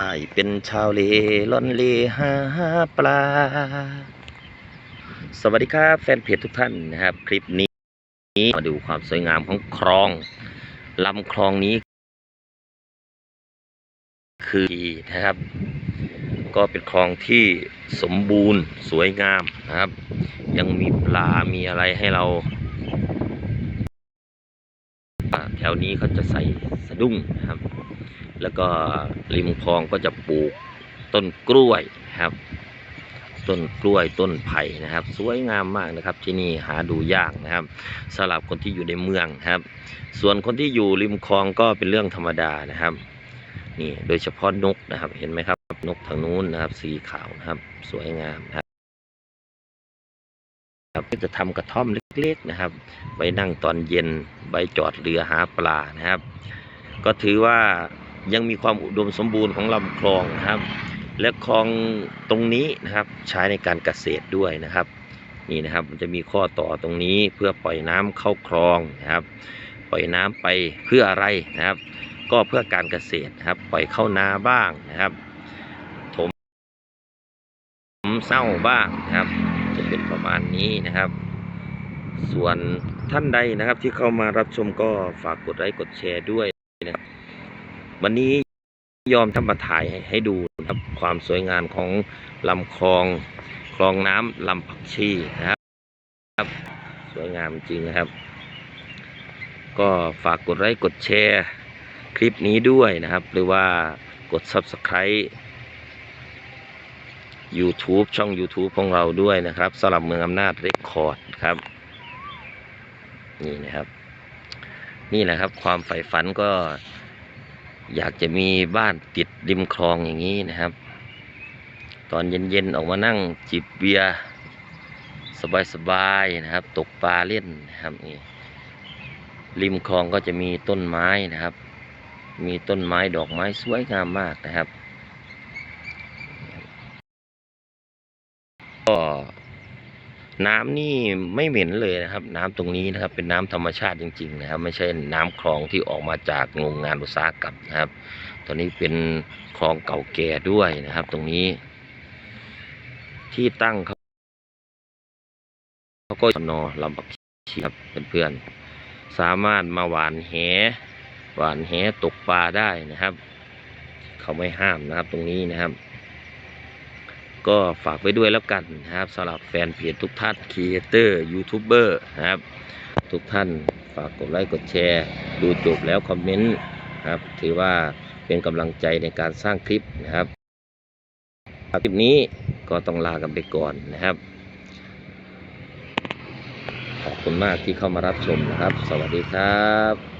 อเป็นชาวเลล่อนเลหาปลา สวัสดีครับแฟนเพจทุกท่านนะครับ คลิปนี้มาดูความสวยงามของคลองลำคลองนี้ คือนะครับ ก็เป็นคลองที่สมบูรณ์สวยงามนะครับ ยังมีปลา มีอะไรให้เราแถวนี้เขาจะใส่สะดุ้งนะครับ แล้วก็ริมคลองก็จะปลูกต้นกล้วยนะครับ ต้นกล้วยต้นไผ่นะครับ สวยงามมากนะครับ ที่นี่หาดูยากนะครับสำหรับคนที่อยู่ในเมืองครับ ส่วนคนที่อยู่ริมคลองก็เป็นเรื่องธรรมดานะครับนี่โดยเฉพาะนกนะครับเห็นไหมครับ นกทางนู้นนะครับ สีขาวนะครับ สวยงามนะครับก็จะทำกระท่อมเล็กๆนะครับไว้นั่งตอนเย็นไว้จอดเรือหาปลานะครับ ก็ถือว่า ยังมีความอุดมสมบูรณ์ของลำคลองนะครับ และคลองตรงนี้นะครับใช้ในการเกษตรด้วยนะครับนี่นะครับมันจะมีข้อต่อตรงนี้เพื่อปล่อยน้ำเข้าคลองนะครับ ปล่อยน้ำไปเพื่ออะไรนะครับ ก็เพื่อการเกษตรนะครับ ปล่อยเข้านาบ้างนะครับถมเศร้าบ้างนะครับ จะเป็นประมาณนี้นะครับ ส่วนท่านใดนะครับที่เข้ามารับชมก็ฝากกดไลค์กดแชร์ด้วย วันนี้ยอมทำมาถ่ายให้ใหดูนะครับความสวยงามของลำคลองคลองน้ำลำผักชีนะครับ สวยงามจริงนะครับ ก็ฝากกดไลค์กดแชร์คลิปนี้ด้วยนะครับ หรือว่ากด Subscribe YouTube ช่อง YouTube ของเราด้วยนะครับสำหรับเมืองอำนาจเรคคอร์ดครับ นี่นะครับ นี่แหละครับ ความใฝ่ฝันก็ อยากจะมีบ้านติดริมคลองอย่างนี้นะครับ ตอนเย็นๆออกมานั่งจิบเบียร์สบายๆนะครับ ตกปลาเล่นนะครับนี่ริมคลองก็จะมีต้นไม้นะครับ มีต้นไม้ดอกไม้สวยงามมากนะครับก็ น้ำนี่ไม่เหม็นเลยนะครับ น้ำตรงนี้นะครับ เป็นน้ำธรรมชาติจริง ๆ นะครับ ไม่ใช่น้ำคลองที่ออกมาจากโรงงานอุตสาหกรรมนะครับ ตอนนี้เป็นคลองเก่าแก่ด้วยนะครับ ตรงนี้ ที่ตั้งเขาเขาก็นอลำปักชีครับเพื่อนๆสามารถมาหวานแหหวานแหตกปลาได้นะครับ เขาไม่ห้ามนะครับตรงนี้นะครับ ก็ฝากไว้ด้วยแล้วกันนะครับสำหรับแฟนเพจทุกท่านครีเอเตอร์ยูทูบเบอร์นะครับ ทุกท่านฝากกดไลค์กดแชร์ ดูจบแล้วคอมเมนต์นะครับถือว่าเป็นกำลังใจในการสร้างคลิปนะครับคลิปนี้ก็ต้องลากันไปก่อนนะครับ ขอบคุณมากที่เข้ามารับชมนะครับ สวัสดีครับ